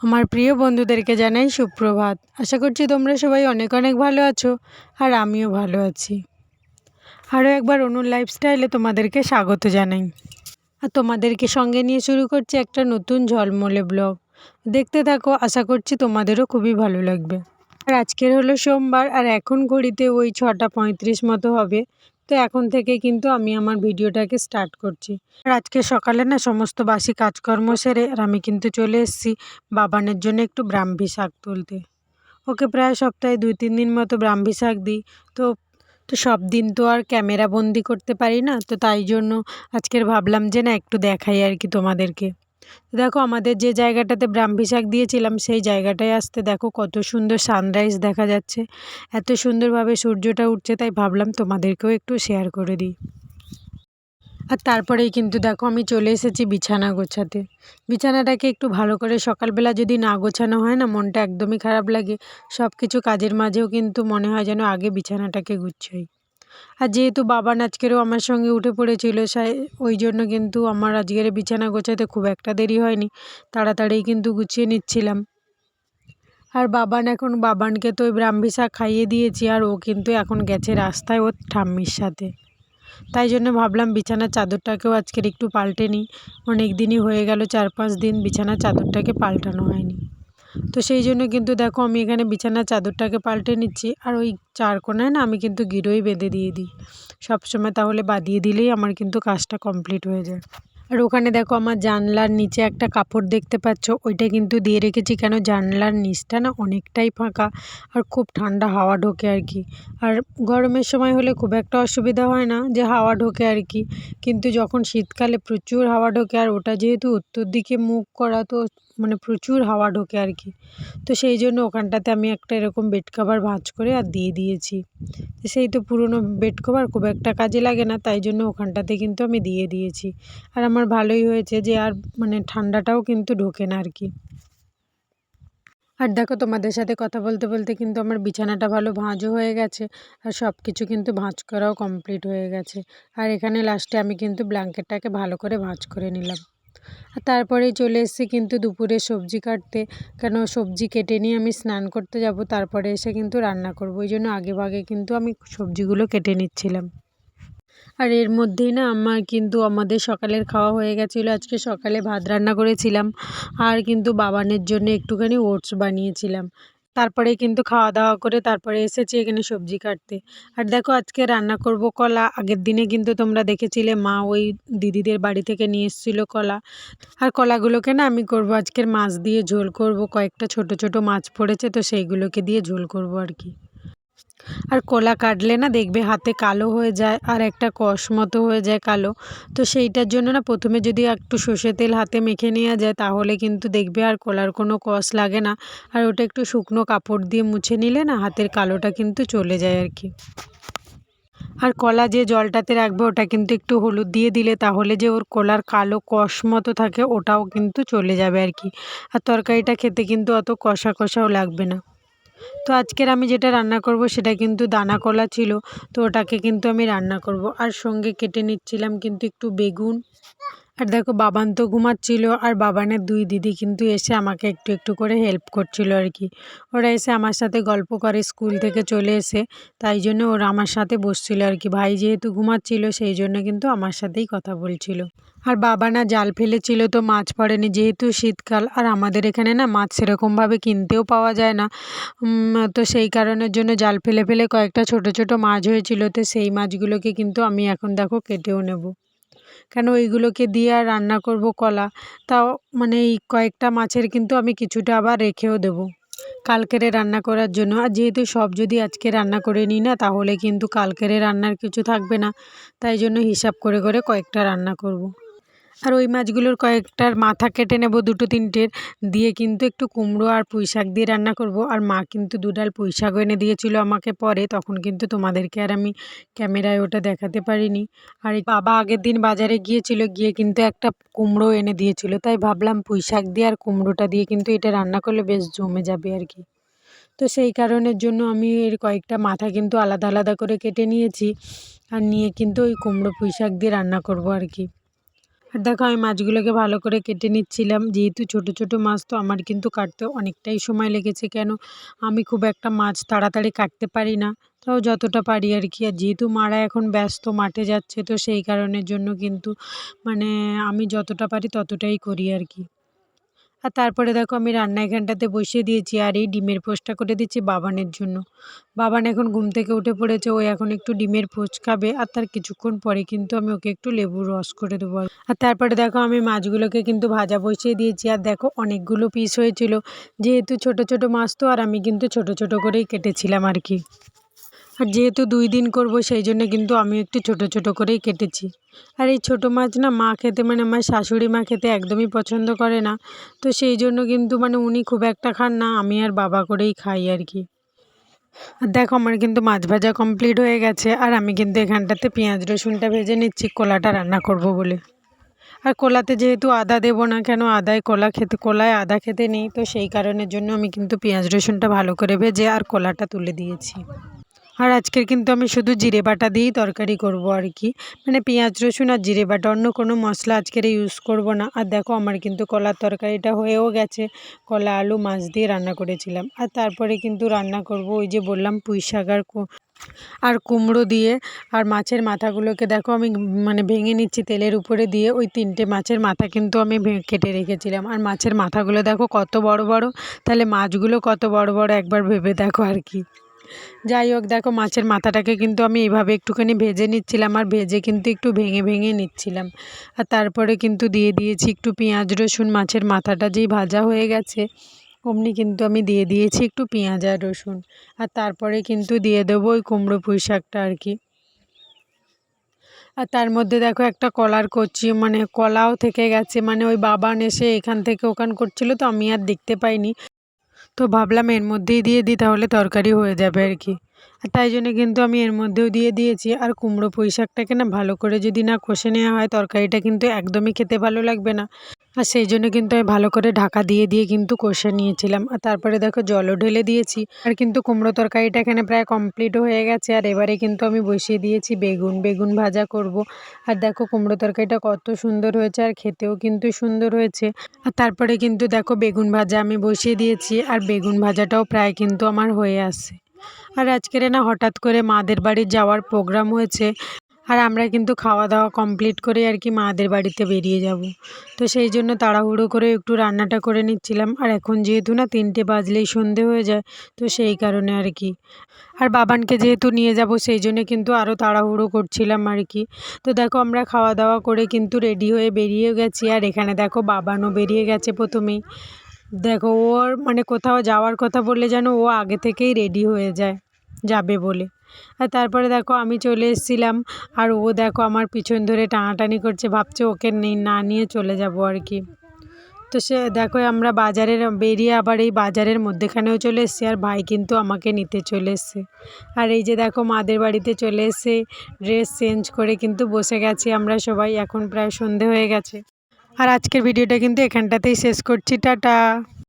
আমার প্রিয় বন্ধুদেরকে জানাই সুপ্রভাত। আশা করছি তোমরা সবাই অনেক অনেক ভালো আছো আর আমিও ভালো আছি। আরও একবার অনুর লাইফস্টাইলে তোমাদেরকে স্বাগত জানাই। আর তোমাদেরকে সঙ্গে নিয়ে শুরু করছি একটা নতুন ঝলমলে ব্লগ দেখতে থাকো, আশা করছি তোমাদেরও খুবই ভালো লাগবে। আর আজকের হলো সোমবার, আর এখন ঘড়িতে ওই ছটা পঁয়ত্রিশ মতো হবে। তো এখন থেকে কিন্তু আমি আমার ভিডিওটাকে স্টার্ট করছি। আর আজকে সকালে না সমস্ত বাসি কাজকর্ম সেরে আর আমি কিন্তু চলে এসেছি বাবানের জন্য একটু ব্রাহ্মী শাক তুলতে। ওকে প্রায় সপ্তাহে দুই তিন দিন মতো ব্রাহ্মী শাক দিই। তো তো সব দিন তো আর ক্যামেরা বন্দি করতে পারি না। তো তাই জন্য আজকের ভাবলাম যে না একটু দেখাই আর কি তোমাদেরকে। দেখো, আমাদের যে জায়গাটাতে ব্রাহ্মী শাক দিয়েছিলাম, সেই জায়গাটায় আসতে দেখো কত সুন্দর সানরাইজ দেখা যাচ্ছে। এত সুন্দরভাবে সূর্যটা উঠছে, তাই ভাবলাম তোমাদেরকেও একটু শেয়ার করে দিই। আর তারপরেই কিন্তু দেখো, আমি চলে এসেছি বিছানা গোছাতে। বিছানাটাকে একটু ভালো করে সকালবেলা যদি না গোছানো হয় না, মনটা একদমই খারাপ লাগে। সব কিছু কাজের মাঝেও কিন্তু মনে হয় যেন আগে বিছানাটাকে গুছাই। আর যেহেতু বাবান আজকেরও আমার সঙ্গে উঠে পড়েছিল ওই জন্য কিন্তু আমার আজকের বিছানা গোছাতে খুব একটা দেরি হয়নি। তাড়াতাড়ি কিন্তু গুছিয়ে নিচ্ছিলাম। আর বাবান এখন, বাবানকে তো ওই ব্রাহ্মী শাক খাইয়ে দিয়েছি আর ও কিন্তু এখন গেছে রাস্তায় ওর ঠাম্মির সাথে। তাই জন্য ভাবলাম বিছানার চাদরটাকেও আজকের একটু পাল্টে নিই। অনেক দিনই হয়ে গেল, চার পাঁচ দিন বিছানার চাদরটাকে পাল্টানো হয়নি। তো সেই জন্য কিন্তু দেখো আমি এখানে বিছানার চাদরটাকে পাল্টে নিচ্ছি। আর ওই চার কোনায় না আমি কিন্তু গিরোই বেঁধে দিয়ে দিই। সবসময় তাহলে বাঁধিয়ে দিলেই আমার কিন্তু কাজটা কমপ্লিট হয়ে যায়। আর ওখানে দেখো আমার জানলার নিচে একটা কাপড় দেখতে পাচ্ছ। ওইটা কিন্তু দিয়ে রেখেছি কেন জানলার নিচটা না অনেকটাই ফাঁকা আর খুব ঠান্ডা হাওয়া ঢোকে আর কি। আর গরমের সময় হলে খুব একটা অসুবিধা হয় না যে হাওয়া ঢোকে আর কি। কিন্তু যখন শীতকালে প্রচুর হাওয়া ঢোকে আর ওটা যেহেতু উত্তর দিকে মুখ করা তো মানে প্রচুর হাওয়া ঢোকে আর কি। তো সেই জন্য ওখানটাতে আমি একটা এরকম বেড কভার ভাঁজ করে আর দিয়ে দিয়েছি। সেই তো পুরনো বেড কভার খুব একটা কাজে লাগে না, তাই জন্য ওখানটাতে কিন্তু আমি দিয়ে দিয়েছি। আর আমার ভালোই হয়েছে যে আর মানে ঠান্ডাটাও কিন্তু ঢোকে না আর কি। আর দেখো তোমাদের সাথে কথা বলতে বলতে কিন্তু আমার বিছানাটা ভালো ভাঁজও হয়ে গেছে, আর সব কিছু কিন্তু ভাঁজ করাও কমপ্লিট হয়ে গেছে। আর এখানে লাস্টে আমি কিন্তু ব্ল্যাঙ্কেটটাকে ভালো করে ভাঁজ করে নিলাম। আর তারপরেই চলে এসেছি কিন্তু দুপুরে সবজি কাটতে। কেন সবজি কেটে নিয়ে আমি স্নান করতে যাব, তারপরে এসে কিন্তু রান্না করব। ওই জন্য আগে ভাগে কিন্তু আমি সবজিগুলো কেটে নিচ্ছিলাম। আর এর মধ্যেই না আমার কিন্তু আমাদের সকালের খাওয়া হয়ে গেছিল, আজকে সকালে ভাত রান্না করেছিলাম। আর কিন্তু বাবানের জন্য একটুখানি ওটস বানিয়েছিলাম। তারপরে কিন্তু খাওয়া দাওয়া করে তারপরে এসেছি এখানে সবজি কাটতে। আর দেখো আজকে রান্না করব কলা। আগের দিনে কিন্তু তোমরা দেখেছিলে মা ওই দিদিদের বাড়ি থেকে নিয়ে এসেছিল কলা। আর কলাগুলোকে না আমি করব আজকের মাছ দিয়ে ঝোল করব। কয়েকটা ছোট ছোট মাছ পড়েছে তো সেইগুলোকে দিয়ে ঝোল করব আর কি। আর কলা কাটলে না দেখবে হাতে কালো হয়ে যায় আর একটা কষ মতো হয়ে যায় কালো। তো সেইটার জন্য না প্রথমে যদি একটু সর্ষে তেল হাতে মেখে নেওয়া যায় তাহলে কিন্তু দেখবে আর কলার কোনো কষ লাগে না। আর ওটা একটু শুকনো কাপড় দিয়ে মুছে নিলে না হাতের কালোটা কিন্তু চলে যায় আর কি। আর কলা যে জলটাতে রাখবে ওটা কিন্তু একটু হলুদ দিয়ে দিলে তাহলে যে ওর কলার কালো কষ মতো থাকে ওটাও কিন্তু চলে যাবে আর কি। আর তরকারিটা খেতে কিন্তু অত কষা কষাও লাগবে না। তো আজকের আমি যেটা রান্না করব সেটা কিন্তু দানা কলা ছিল, তো ওটাকে কিন্তু আমি রান্না করব। আর সঙ্গে কেটে নিচ্ছিলাম কিন্তু একটু বেগুন। আর দেখো বাবান তো ঘুমাচ্ছিল আর বাবানের দুই দিদি কিন্তু এসে আমাকে একটু একটু করে হেল্প করছিল আর কি। ওরা এসে আমার সাথে গল্প করে স্কুল থেকে চলে এসে, তাই জন্য ওরা আমার সাথে বসছিল আর কি। ভাই যেহেতু ঘুমাচ্ছিল, সেই জন্য কিন্তু আমার সাথেই কথা বলছিল। আর বাবা না জাল ফেলেছিল তো মাছ পড়েনি, যেহেতু শীতকাল, আর আমাদের এখানে না মাছ সেরকমভাবে কিনতেও পাওয়া যায় না। তো সেই কারণের জন্য জাল ফেলে ফেলে কয়েকটা ছোট ছোট মাছ হয়েছিল, তো সেই মাছগুলোকে কিন্তু আমি এখন দেখো কেটেও নেব। কেন ওইগুলোকে দিয়ে আর রান্না করব কলা? তাও মানে এই কয়েকটা মাছের কিন্তু আমি কিছুটা আবার রেখেও দেবো। কালকেরে রান্না করার জন্য। আর যেহেতু সব যদি আজকে রান্না করে নিই না, তাহলে কিন্তু কালকেরে রান্নার কিছু থাকবে না। তাই জন্য হিসাব করে করে কয়েকটা রান্না করব। আর ওই মাছগুলোর কয়েকটার মাথা কেটে নেব দুটো তিনটের। দিয়ে কিন্তু একটু কুমড়ো আর পুঁই শাক দিয়ে রান্না করব। আর মা কিন্তু দুডাল পুঁই শাকও এনে দিয়েছিল আমাকে পরে। তখন কিন্তু তোমাদেরকে আর আমি ক্যামেরায় ওটা দেখাতে পারিনি। আর বাবা আগের দিন বাজারে গিয়েছিল, গিয়ে কিন্তু একটা কুমড়ো এনে দিয়েছিল। তাই ভাবলাম পুঁই শাক দিয়ে আর কুমড়োটা দিয়ে কিন্তু এটা রান্না করলে বেশ জমে যাবে আর কি। তো সেই কারণের জন্য আমি এর কয়েকটা মাথা কিন্তু আলাদা আলাদা করে কেটে নিয়েছি। আর নিয়ে কিন্তু ওই কুমড়ো পুঁই শাক দিয়ে রান্না করব আর কি। দেখো, আমি মাছগুলোকে ভালো করে কেটে নিচ্ছিলাম। যেহেতু ছোট ছোট মাছ, তো আমার কিন্তু কাটতে অনেকটাই সময় লেগেছে। কেন? আমি খুব একটা মাছ তাড়াতাড়ি কাটতে পারি না। তাও যতটা পারি আর কি। আর যেহেতু মারা এখন ব্যস্ত, মাঠে যাচ্ছে, তো সেই কারণের জন্য কিন্তু মানে আমি যতটা পারি ততটাই করি আর কি। আর তারপরে দেখো আমি রান্না এখানটাতে বসিয়ে দিয়েছি আর এই ডিমের পোস্টটা করে দিচ্ছি বাবানের জন্য। বাবান এখন ঘুম থেকে উঠে পড়েছে, ও এখন একটু ডিমের পোস্ট খাবে আর তার কিছুক্ষণ পরে কিন্তু আমি ওকে একটু লেবুর রস করে দেবো। আর তারপরে দেখো আমি মাছগুলোকে কিন্তু ভাজা বসিয়ে দিয়েছি আর দেখো অনেকগুলো পিস হয়েছিল। যেহেতু ছোট ছোট মাছ তো, আর আমি কিন্তু ছোট ছোট করেই কেটেছিলাম আর কি। আর যেহেতু দুই দিন করব, সেই জন্য কিন্তু আমি একটু ছোট ছোট করেই কেটেছি। আর এই ছোটো মাছ না, মা খেতে মানে আমার শাশুড়ি মা খেতে একদমই পছন্দ করে না। তো সেই জন্য কিন্তু মানে উনি খুব একটা খান না, আমি আর বাবা করেই খাই আর কি। আর দেখো, আমার কিন্তু মাছ ভাজা কমপ্লিট হয়ে গেছে, আর আমি কিন্তু এখানটাতে পেঁয়াজ, রসুনটা ভেজে নিচ্ছি, কলাটা রান্না করব বলে। আর কলাতে যেহেতু আদা দেবো না কেন, আদায় কলা খেতে, কলায় আদা খেতে নেই, তো সেই কারণের জন্য আমি কিন্তু পেঁয়াজ, রসুনটা ভালো করে ভেজে আর কলাটা তুলে দিয়েছি। আর আজকের কিন্তু আমি শুধু জিরে বাটা দিয়েই তরকারি করব আর কি। মানে পেঁয়াজ, রসুন আর জিরে বাটা, অন্য কোনো মশলা আজকের ইউজ করব না। আর দেখো আমার কিন্তু কলার তরকারিটা হয়েও গেছে। কলা, আলু, মাছ দিয়ে রান্না করেছিলাম। আর তারপরে কিন্তু রান্না করব ওই যে বললাম পুঁই শাক আর আর কুমড়ো দিয়ে। আর মাছের মাথাগুলোকে দেখো আমি মানে ভেঙে নিচ্ছি তেলের উপরে দিয়ে। ওই তিনটে মাছের মাথা কিন্তু আমি কেটে রেখেছিলাম। আর মাছের মাথাগুলো দেখো কত বড় বড়। তাহলে মাছগুলো কত বড় বড় একবার ভেবে দেখো আর কি। যাই হোক, দেখো মাছের মাথাটাকে কিন্তু আমি এইভাবে একটুখানি ভেজে নিচ্ছিলাম আর ভেজে কিন্তু একটু ভেঙে ভেঙে নিচ্ছিলাম। আর তারপরে কিন্তু দিয়ে দিয়েছি একটু পেঁয়াজ, রসুন, মাছের মাথাটা যেই ভাজা হয়ে গেছে, অমনি কিন্তু আমি দিয়ে দিয়েছি একটু পেঁয়াজ আর রসুন। আর তারপরে কিন্তু দিয়ে দেবো ওই কুমড়ো পুঁই শাকটা আর কি। আর তার মধ্যে দেখো একটা কলার করছি মানে কলাও থেকে গেছে মানে ওই বাবান এসে এখান থেকে ওখান করছিল তো আমি আর দেখতে পাইনি। তো ভাবলাম এর মধ্যেই দিয়ে দিই তাহলে তরকারি হয়ে যাবে আর কি। আর তাই জন্য কিন্তু আমি এর মধ্যেও দিয়ে দিয়েছি। আর কুমড়ো পুঁই শাকটাকে না ভালো করে যদি না কষে নেওয়া হয়, তরকারিটা কিন্তু একদমই খেতে ভালো লাগবে না। আর সেই জন্য কিন্তু আমি ভালো করে ঢাকা দিয়ে দিয়ে কিন্তু কষে নিয়েছিলাম। আর তারপরে দেখো জলও ঢেলে দিয়েছি। আর কিন্তু কুমড়ো তরকারিটা এখানে প্রায় কমপ্লিট হয়ে গেছে। আর এবারে কিন্তু আমি বসিয়ে দিয়েছি বেগুন। বেগুন ভাজা করব। আর দেখো কুমড়ো তরকারিটা কত সুন্দর হয়েছে আর খেতেও কিন্তু সুন্দর হয়েছে। আর তারপরে কিন্তু দেখো বেগুন ভাজা আমি বসিয়ে দিয়েছি। আর বেগুন ভাজাটাও প্রায় কিন্তু আমার হয়ে আসে আর আজকের না হঠাৎ করে মাদের বাড়ি যাওয়ার প্রোগ্রাম হয়েছে। আর আমরা কিন্তু খাওয়া দাওয়া কমপ্লিট করে আর কি মাদের বাড়িতে বেরিয়ে যাব। তো সেই জন্য তাড়াহুড়ো করে একটু রান্নাটা করে নিচ্ছিলাম। আর এখন যেহেতু না তিনটে বাজলেই সন্ধে হয়ে যায়, তো সেই কারণে আর কি। আর বাবানকে যেহেতু নিয়ে যাব, সেই জন্য কিন্তু আরও তাড়াহুড়ো করছিলাম আর কি। তো দেখো আমরা খাওয়া দাওয়া করে কিন্তু রেডি হয়ে বেরিয়ে গেছি। আর এখানে দেখো বাবানও বেরিয়ে গেছে প্রথমেই। দেখো, ওর মানে কোথাও যাওয়ার কথা বললে যেন ও আগে থেকেই রেডি হয়ে যায়, যাবে বলে। আর তারপরে দেখো, আমি চলে এসেছিলাম আর ও দেখো আমার পিছন ধরে টানাটানি করছে, ভাবছে ওকে না নিয়ে চলে যাব আর কি। তো সে দেখো, আমরা বাজারের, বেরিয়ে আবার এই বাজারের মধ্যেখানেও চলে এসেছি আর ভাই কিন্তু আমাকে নিতে চলে এসছে। আর এই যে দেখো, মাদের বাড়িতে চলে এসে ড্রেস চেঞ্জ করে কিন্তু বসে গেছি আমরা সবাই, এখন প্রায় সন্ধে হয়ে গেছে। আর আজকের ভিডিওটা কিন্তু এখানটাতেই শেষ করছি, টাটা।